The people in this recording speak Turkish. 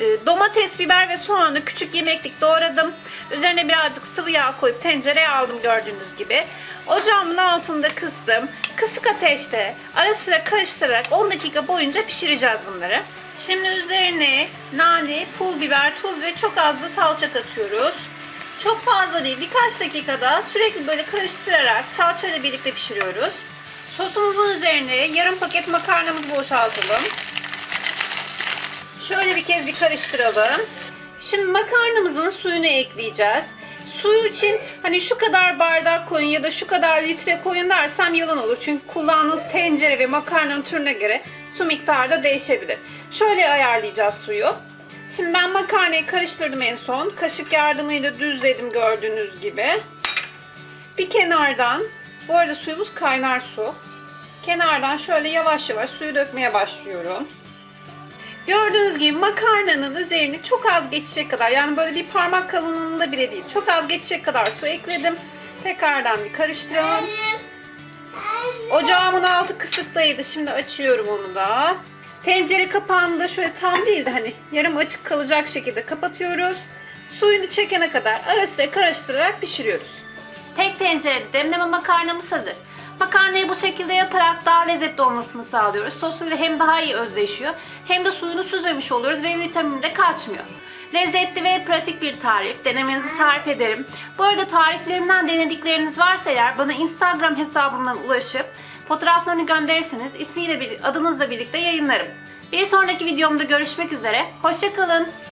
e, domates, biber ve soğanı küçük yemeklik doğradım. Üzerine birazcık sıvı yağ koyup tencereye aldım gördüğünüz gibi. Ocağımın altında kıstım. Kısık ateşte ara sıra karıştırarak 10 dakika boyunca pişireceğiz bunları. Şimdi üzerine nane, pul biber, tuz ve çok az da salça katıyoruz. Çok fazla değil birkaç dakikada sürekli böyle karıştırarak salçayla birlikte pişiriyoruz. Sosumuzun üzerine yarım paket makarnamızı boşaltalım. Şöyle bir kez bir karıştıralım. Şimdi makarnamızın suyunu ekleyeceğiz. Suyu için hani şu kadar bardak koyun ya da şu kadar litre koyun dersem yalan olur. Çünkü kullandığınız tencere ve makarnanın türüne göre su miktarı da değişebilir. Şöyle ayarlayacağız suyu. Şimdi ben makarnayı karıştırdım en son. Kaşık yardımıyla düzledim gördüğünüz gibi. Bir kenardan, bu arada suyumuz kaynar su. Kenardan şöyle yavaş yavaş suyu dökmeye başlıyorum. Gördüğünüz gibi makarnanın üzerine çok az geçecek kadar yani böyle bir parmak kalınlığında bile değil. Çok az geçecek kadar su ekledim. Tekrardan bir karıştıralım. Ocağımın altı kısıktaydı. Şimdi açıyorum onu da. Tencere kapağını da şöyle tam değil de hani yarım açık kalacak şekilde kapatıyoruz. Suyunu çekene kadar ara sıra karıştırarak pişiriyoruz. Tek tencerede demleme makarnamız hazır. Makarnayı bu şekilde yaparak daha lezzetli olmasını sağlıyoruz. Sosuyla hem daha iyi özleşiyor hem de suyunu süzmemiş oluyoruz ve vitamini de kaçmıyor. Lezzetli ve pratik bir tarif. Denemenizi tarif ederim. Bu arada tariflerimden denedikleriniz varsa eğer bana Instagram hesabımdan ulaşıp fotoğraflarını gönderirseniz ismiyle adınızla birlikte yayınlarım. Bir sonraki videomda görüşmek üzere. Hoşçakalın.